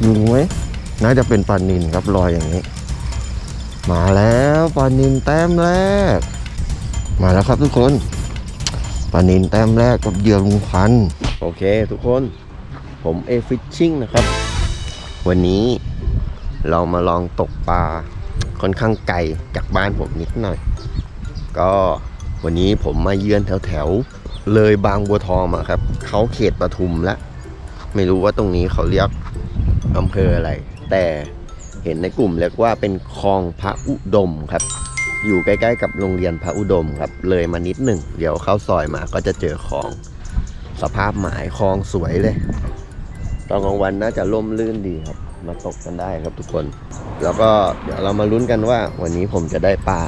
อยู่ไหมน่าจะเป็นปลานินครับลอยอย่างนี้ มาแล้วปลานินแต้มแรก มาแล้วครับทุกคนปลานินแต้มแรกกับเหยื่อลุงพันโอเค ทุกคนผมเอฟิชชิ่งนะครับ วันนี้เรามาลองตกปลาค่อนข้างไกลจากบ้านผมนิดหน่อย ก็วันนี้ผมมาเยือนแถวแถว เลยบางบัวทองมาครับ เขาเขตปทุมแล้ว ไม่รู้ว่าตรงนี้เขาเรียกอำเภออะไร แต่เห็นในกลุ่มเรียกว่าเป็นคลองพระอุดมครับ อยู่ใกล้ๆ กับโรงเรียนพระอุดมครับ เลยมานิดหนึ่ง เดี๋ยวเข้าซอยมาก็จะเจอคลอง สภาพหมายคลองสวยเลยตอนกลางวันน่าจะร่มรื่นดีครับ มาตกกันได้ครับทุกคน แล้วก็เดี๋ยวเรามาลุ้นกันว่าวันนี้ผมจะได้ปลา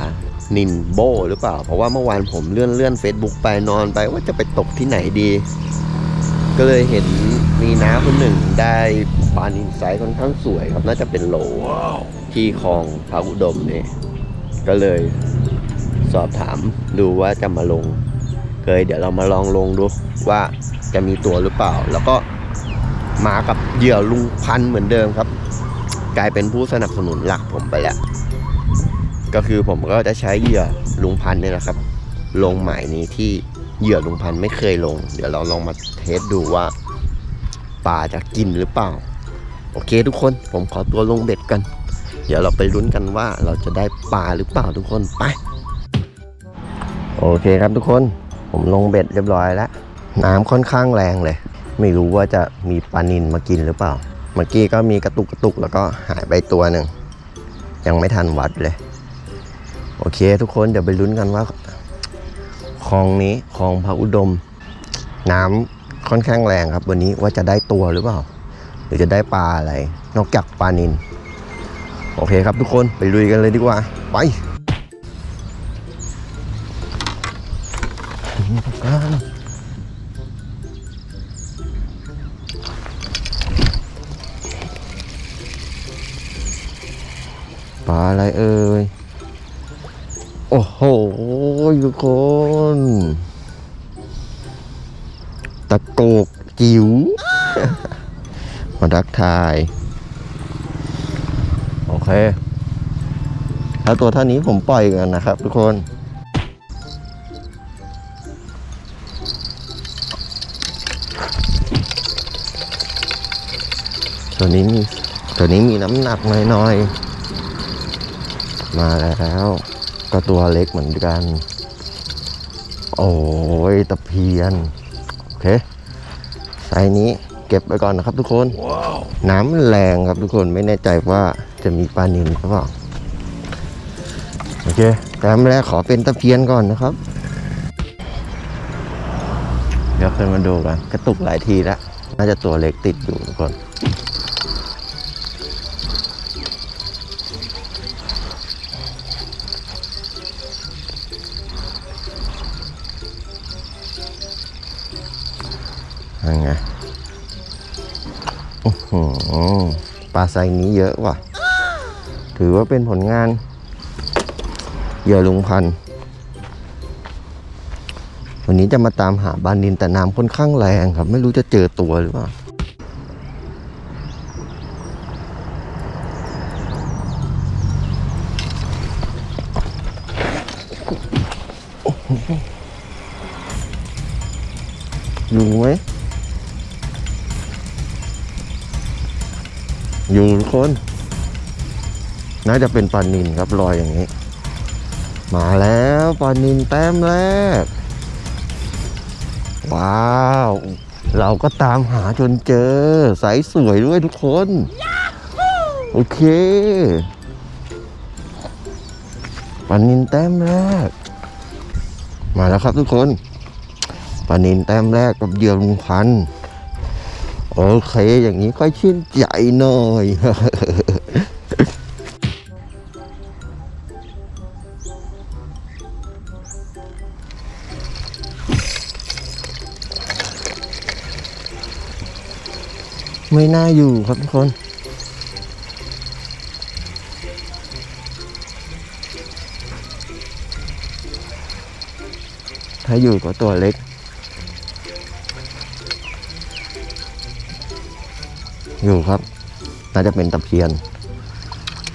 นินโบหรือเปล่า เพราะว่าเมื่อวานผมเลื่อนเลื่อนเฟซบุ๊กไปนอนไปว่าจะไปตกที่ไหนดี ก็เลยเห็นมีน้าคนหนึ่งได้ปลานินไซส์ค่อนข้างสวยครับน่าจะเป็นโหลที่คลองพระอุดมนี่ก็เลยสอบถามดูว่าจะมาลง เคยเดี๋ยวเรามาลองลงดูว่าจะมีตัวหรือเปล่า แล้วก็มากับเหยื่อลุงพันธุ์เหมือนเดิมครับ กลายเป็นผู้สนับสนุนหลักผมไปแล้ว ก็คือผมก็จะใช้เหยื่อลุงพันเนี่ยนะครับ ลงหมายนี้ที่เหยื่อลุงพันไม่เคยลง เดี๋ยวเราลองมาเทสดูว่าปลาจะกินหรือเปล่า โอเคทุกคนผมขอตัวลงเบ็ดกัน เดี๋ยวเราไปลุ้นกันว่าเราจะได้ปลาหรือเปล่าทุกคนไป โอเคครับทุกคน ผมลงเบ็ดเรียบร้อยแล้วน้ำค่อนข้างแรงเลย ไม่รู้ว่าจะมีปลานินมากินหรือเปล่า เมื่อกี้ก็มีกระตุกกระตุกแล้วก็หายไปตัวหนึ่งยังไม่ทันวัดเลย โอเค ทุกคนเดี๋ยวไปลุ้นกันว่าคลองนี้คลองพระอุดม น้ำค่อนข้างแรงครับ วันนี้ว่าจะได้ตัวหรือเปล่า หรือจะได้ปลาอะไร นอกจากปลานินโอเคครับทุกคนไปลุยกันเลยดีกว่า ไปปลาอะไรเอ่ยโอ้โห ทุกคน ตะโกกจิ๋วมาทักทาย โอเคแล้วตัวเท่านี้ผมปล่อยกันนะครับ ทุกคนตัวนี้มีตัวนี้มีน้ำหนักหน่อยๆ มาแล้ว ก็ตัวเล็กเหมือนกัน โอ้ยตะเพียน โอเคไซส์นี้เก็บไปก่อนนะครับทุกคนน้ำมันแรงครับทุกคนไม่แน่ใจว่าจะมีปลานิลหรือเปล่าโอเคแต้มแรกขอเป็นตะเพียนก่อนนะครับ เดี๋ยวขึ้นมาดูกันกระตุกหลายทีแล้วน่าจะตัวเล็กติดอยู่ทุกคน ยังไงอื้อหือปลาไซนี้เยอะว่ะ ถือว่าเป็นผลงานเหยื่อลุงพันธ์วันนี้จะมาตามหาบานดินแต่น้ำค่อนข้างแรงครับ ไม่รู้จะเจอตัวหรือเปล่าอยู่ไหม อยู่ทุกคน น่าจะเป็นปลานินครับลอยอย่างนี้ มาแล้วปลานินแต้มแรก ว้าว เราก็ตามหาจนเจอสายสวยด้วยทุกคน โอเคปลานินแต้มแรก มาแล้วครับทุกคนปลานินแต้มแรกกับเหยื่อลุงพันธุ์ โอเค อย่างนี้ค่อยชื่นใจหน่อยไม่น่าอยู่ครับทุกคน ถ้าอยู่ก็ตัวเล็ก อยู่ครับ น่าจะเป็นตะเพียน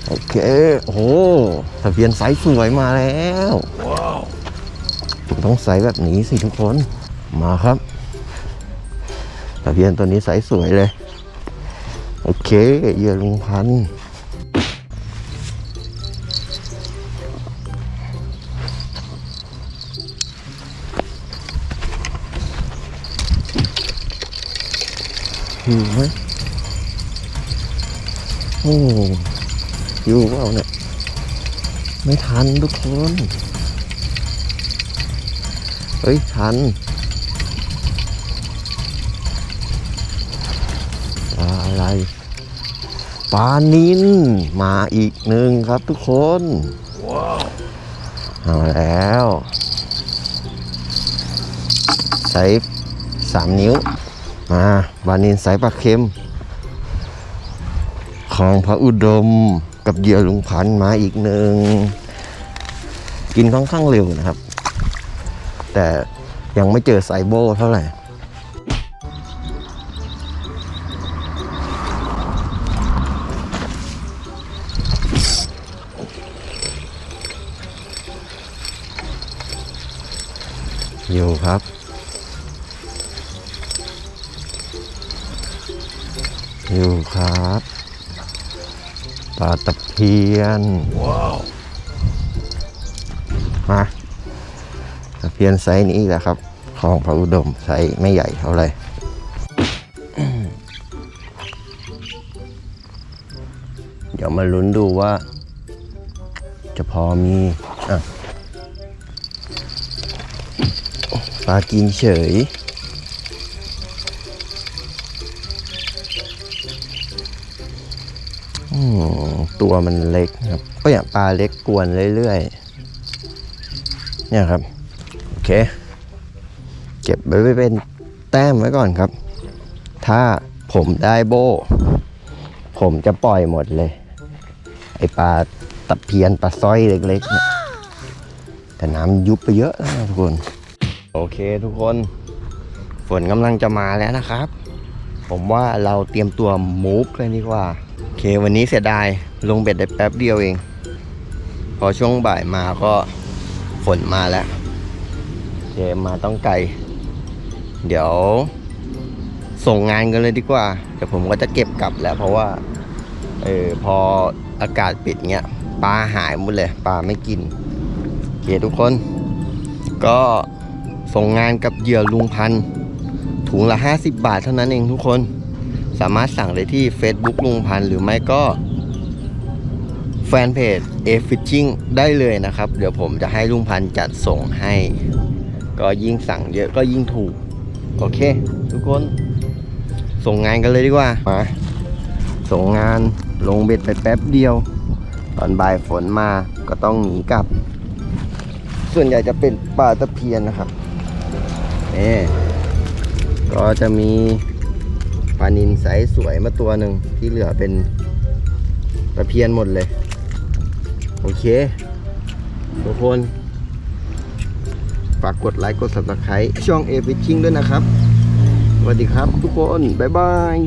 โอเค โอ้โหตะเพียนไซส์สวยมาแล้วต้องใสแบบนี้สิทุกคน มาครับ ตะเพียนตัวนี้ไซส์สวยเลย โอเคเหยื่อลุงพันธุ์อยู่ไหม โอ้อยู่เปล่าเนี่ย ไม่ทันทุกคน เฮ้ย ทันอะไรปลานินมาอีกหนึ่งครับทุกคนว้าวเอาแล้วใส่สามนิ้ว มาปลานินใส่ปลาเค็ม ของพระอุดมกับเหยื่อลุงพันมาอีกหนึ่งกินค่อนข้างเร็วนะครับ แต่ยังไม่เจอไซโบเท่าไหร่อยู่ครับ อยู่ครับ ปลาตะเพียนว้าวมาตะเพียนไซส์นี้แหละครับ ของพระอุดมไซส์ไม่ใหญ่เท่าไหร่เดี๋ยวมาลุ้นดูว่า จะพอมีอะปลากินเฉย ตัวมันเล็กครับก็อย่างปลาเล็กกวนเรื่อยๆเนี่ยครับโอเค เก็บไว้เป็นแต้มไว้ก่อนครับ ถ้าผมได้โบ ผมจะปล่อยหมดเลย ไอปลาตะเพียนปลาสร้อยเล็กๆเนี่ยแต่น้ำยุบไปเยอะแล้วนะทุกคน โอเคทุกคนฝนกำลังจะมาแล้วนะครับ ผมว่าเราเตรียมตัวมูฟเลยดีกว่า เควันนี้เสียดายลงเบ็ดได้แป๊บเดียวเอง พอช่วงบ่ายมาก็ฝนมาแล้วเจมาต้องไกล เดี๋ยว ส่งงานกันเลยดีกว่าเดี๋ยวผมก็จะเก็บกลับแล้ว เพราะว่าเออพออากาศปิดเงี้ยปลาหายหมดเลยปลาไม่กินโอเคทุกคน ก็ส่งงานกับเหยื่อลุงพัน ถุงละ 50 บาทเท่านั้นเองทุกคน สามารถสั่งได้ที่ Facebook ลุงพันหรือไม่ก็แฟนเพจ A Fishing ได้เลยนะครับ เดี๋ยวผมจะให้ลุงพันจัดส่งให้ ก็ยิ่งสั่งเยอะก็ยิ่งถูก โอเค ทุกคนส่งงานกันเลยดีกว่ามาส่งงานลงเบ็ดไปแป๊บเดียว ตอนบ่ายฝนมาก็ต้องหนีกลับ ส่วนใหญ่จะเป็นปลาตะเพียนนะครับนี่ก็จะมี นินไซส์สวยมาตัวหนึ่งที่เหลือเป็นตะเพียนหมดเลย โอเค ทุกคน ฝากกดไลค์กด subscribe ช่องเอฟิชชิงด้วยนะครับ สวัสดีครับทุกคน บ๊ายบาย